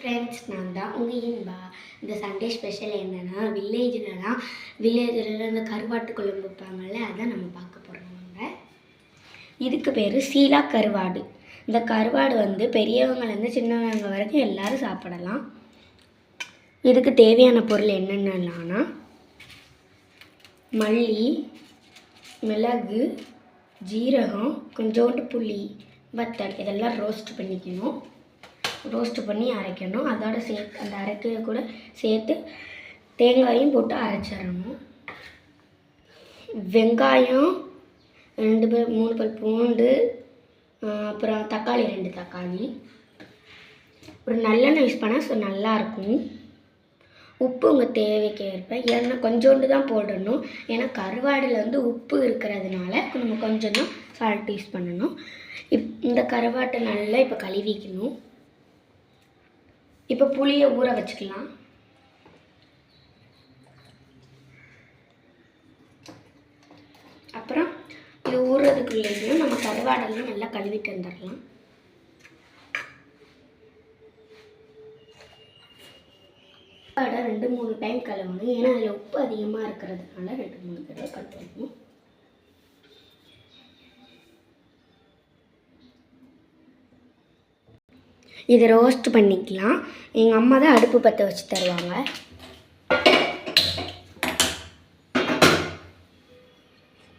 Friends நான் தான். உங்கள் இன்பா இந்த சண்டே ஸ்பெஷல் என்னென்னா வில்லேஜ்லலாம் வில்லேஜில் இந்த கருவாட்டு குழம்பு வைப்பாங்கல்ல அதான் நம்ம பார்க்க போகிறோம் நம்ம இதுக்கு பேர் சீலா கருவாடு. இந்த கருவாடு வந்து பெரியவங்கலேருந்து சின்னவங்க வரைக்கும் எல்லாரும் சாப்பிடலாம். இதுக்கு தேவையான பொருள் என்னென்னலாம்னா மல்லி மிளகு ஜீரகம் கொஞ்சோண்டு புளி வத்தல் இதெல்லாம் ரோஸ்ட் பண்ணிக்கணும். ரோஸ்ட்டு பண்ணி அரைக்கணும். அதோட சேர்த்து அந்த அரைக்க கூட சேர்த்து தேங்காயும் போட்டு அரைச்சிடணும். வெங்காயம் ரெண்டு பேர் மூணு பல் பூண்டு அப்புறம் தக்காளி ரெண்டு தக்காளி. ஒரு நல்லெண்ணெய் யூஸ் பண்ணால் ஸோ நல்லாயிருக்கும். உப்பு உங்கள் தேவைக்கு ஏற்ப ஏன்னா கொஞ்சோண்டு தான் போடணும். ஏன்னா கருவாடில் வந்து உப்பு இருக்கிறதுனால நம்ம கொஞ்சம் தான் சால்ட் யூஸ் பண்ணணும். இப் இந்த கருவாட்டை நல்லா இப்போ கழுவிக்கணும். இப்போ புளியை ஊற வச்சுக்கலாம். அப்புறம் இது ஊறுறதுக்குள்ளேயும் நம்ம கருவாடெல்லாம் நல்லா கழுவிட்டு வந்துடலாம். கருவாடை ரெண்டு மூணு டைம் கழுவணும். ஏன்னா அதில் உப்பு அதிகமாக இருக்கிறதுனால ரெண்டு மூணு தடவை கழுவணும். இதை ரோஸ்ட் பண்ணிக்கலாம். எங்கள் அம்மா தான் அடுப்பு பற்ற வச்சு தருவாங்க.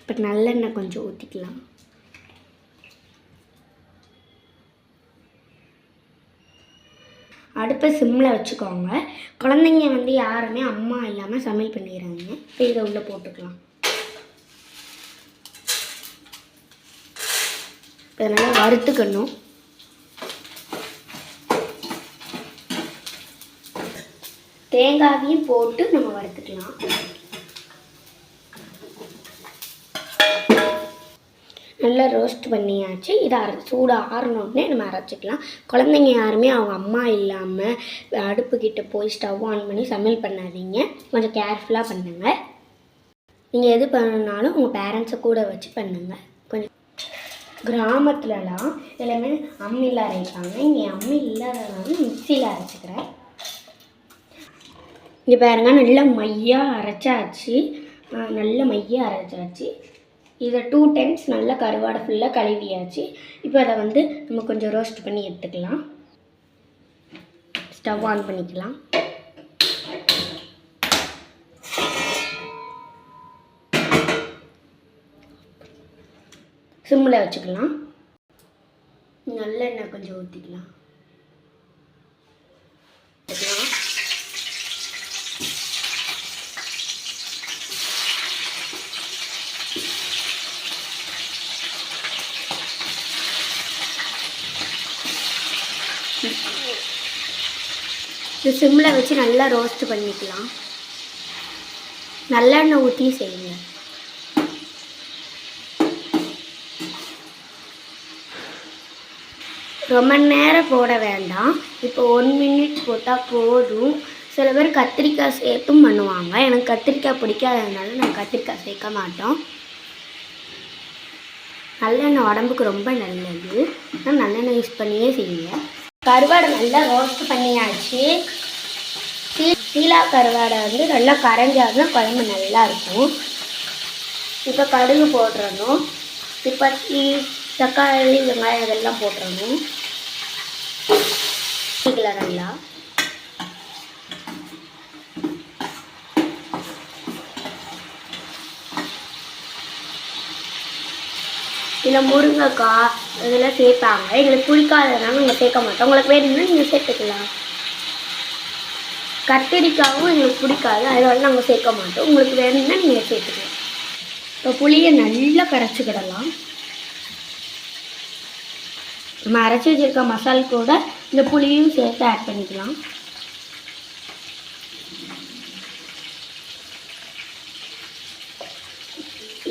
இப்போ நல்லெண்ணெய் கொஞ்சம் ஊற்றிக்கலாம் அடுப்பை சிம்மில் வச்சுக்கோங்க. குழந்தைங்க வந்து யாருமே அம்மா இல்லாமல் சமையல் பண்ணிடுறாங்க. இப்போ இதை உள்ளே போட்டுக்கலாம். இப்போ நல்லா வறுத்துக்கணும். தேங்காவையும் போட்டு நம்ம வறுத்துக்கலாம். நல்லா ரோஸ்ட் பண்ணியாச்சு. இதை அரை சூடாக ஆறினோடனே நம்ம அரைச்சிக்கலாம். குழந்தைங்க யாருமே அவங்க அம்மா இல்லாமல் அடுப்புக்கிட்ட போய் ஸ்டவ் ஆன் பண்ணி சமையல் பண்ணாதீங்க. கொஞ்சம் கேர்ஃபுல்லாக பண்ணுங்கள் நீங்கள் எது பண்ணனாலும் உங்கள் பேரண்ட்ஸை கூட வச்சு பண்ணுங்கள் கொஞ்சம் கிராமத்துலலாம் எல்லாமே அம்மியில் அரைப்பாங்க. இங்கே அம்மி இல்லாதனால மிக்சியில் அரைச்சிக்கிறேன். இங்கே பாருங்க நல்லா மையாக அரைச்சாச்சு. நல்ல மையாக அரைச்சாச்சு. இதை டூ டைம்ஸ் நல்லா கருவாடை ஃபுல்லாக கழுவியாச்சு. இப்போ அதை வந்து நம்ம கொஞ்சம் ரோஸ்ட் பண்ணி எடுத்துக்கலாம். ஸ்டவ் ஆன் பண்ணிக்கலாம். சிம்மில் வச்சுக்கலாம். நல்லெண்ணெய் கொஞ்சம் ஊற்றிக்கலாம் இது சிம்மில் வச்சு நல்லா ரோஸ்ட் பண்ணிக்கலாம். நல்லெண்ணெய் ஊற்றி செய்யுங்க. ரொம்ப நேரம் போட வேண்டாம். இப்போ ஒன் மினிட் போட்டால் போதும். சில பேர் கத்திரிக்காய் சேர்த்தும் பண்ணுவாங்க. எனக்கு கத்திரிக்காய் பிடிக்காததுனால நான் கத்திரிக்காய் சேர்க்க மாட்டோம். நல்லெண்ணெய் உடம்புக்கு ரொம்ப நல்லது. நான் நல்லெண்ணெய் யூஸ் பண்ணியே செய்யுங்க கருவாடை நல்லா ரோஸ்ட் பண்ணியாச்சு. சீ- சீலா கருவாடை வந்து நல்லா கரைஞ்சாதான் குழம்பு நல்லா இருக்கும். இப்போ கடுகு போட்டுறணும். இப்போ தக்காளி வெங்காயம் இதெல்லாம் போட்டுறணும். நல்லா. இதில் முருங்கைக்காய் இதெல்லாம் சேர்ப்பாங்க எங்களுக்கு பிடிக்காததுனால நாங்கள் சேர்க்க மாட்டோம். உங்களுக்கு வேணும்னா நீங்கள் சேர்த்துக்கலாம். கத்திரிக்காயும் எங்களுக்கு பிடிக்காது. அதனால நாங்கள் சேர்க்க மாட்டோம். உங்களுக்கு வேணும்னா நீங்கள் சேர்த்துக்கலாம். இப்போ புளியை நல்லா கரைச்சிக்கிடலாம் நம்ம அரைச்சி வச்சிருக்க மசால் கூட இந்த புளியும் சேர்த்து ஆட் பண்ணிக்கலாம்.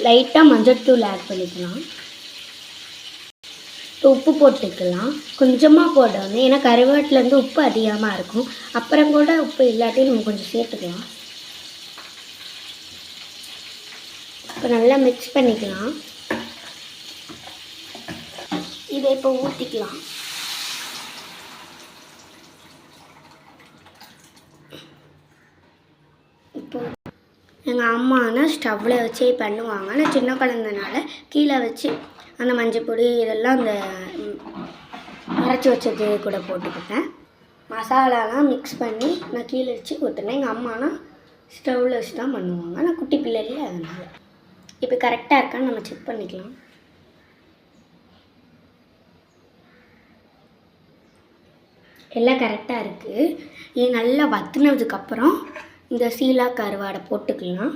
லைட்டாக மஞ்சள்தூள் ஆட் பண்ணிக்கலாம். இப்போ உப்பு போட்டுக்கலாம். கொஞ்சமாக போடணும் ஏன்னா கருவேட்டிலேருந்து உப்பு அதிகமாக இருக்கும். அப்புறம் கூட உப்பு இல்லாட்டியும் நம்ம கொஞ்சம் சேர்த்துக்கலாம். இப்போ நல்லா மிக்ஸ் பண்ணிக்கலாம். இதை இப்போ ஊற்றிக்கலாம் இப்போ எங்கள் அம்மானா ஸ்டவ்வில் வச்சே பண்ணுவாங்க. நான் சின்ன குழந்தனால கீழே வச்சு அந்த மஞ்சப்பொடி இதெல்லாம் அந்த அரைச்சி வச்சது கூட போட்டுக்கிட்டேன். மசாலாலாம் மிக்ஸ் பண்ணி நான் கீழே வச்சு ஊற்றுனேன் எங்கள் அம்மானா ஸ்டவ்வில் வச்சு தான் பண்ணுவாங்க. நான் குட்டி பிள்ளைகளே அதனால். இப்போ கரெக்டாக இருக்கான்னு நம்ம செக் பண்ணிக்கலாம். எல்லாம் கரெக்டாக இருக்குது இது நல்லா வத்தினதுக்கப்புறம் இந்த சீலா கருவாடை போட்டுக்கலாம்.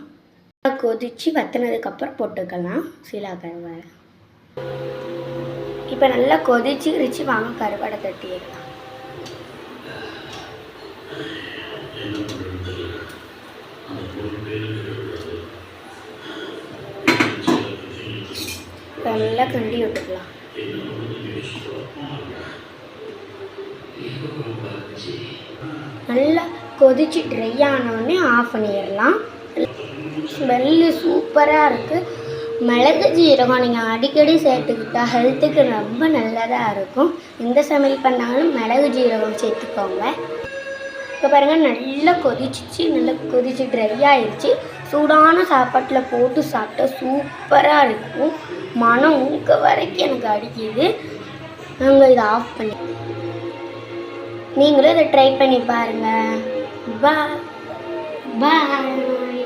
நல்லா கொதித்து வத்தினதுக்கப்புறம் போட்டுக்கலாம். சீலா கருவாடை. இப்போ நல்லா கொதிச்சு கிரிச்சு வாங்க கருவாடை தட்டிடலாம். நல்லா கிண்டி விட்டுக்கலாம். நல்லா கொதிச்சு ட்ரை ஆனோடனே ஆஃப் பண்ணிடலாம். ஸ்மெல்லு சூப்பராக இருக்குது மிளகு ஜீரகம் நீங்கள் அடிக்கடி சேர்த்துக்கிட்டா ஹெல்த்துக்கு ரொம்ப நல்லதாக இருக்கும். எந்த சமையல் பண்ணாலும் மிளகு ஜீரகம் சேர்த்துக்கோங்க. இப்போ பாருங்கள் நல்லா கொதிச்சிச்சு நல்லா கொதிச்சு ட்ரை ஆயிடுச்சு சூடான சாப்பாட்டில் போட்டு சாப்பிட்டா சூப்பராக இருக்கும். மனம் ஊக்க வரைக்கும் எனக்கு அடிக்குது. நாங்கள் இதை ஆஃப் பண்ணி நீங்களும் இதை ட்ரை பண்ணி பாருங்கள் பா பாய்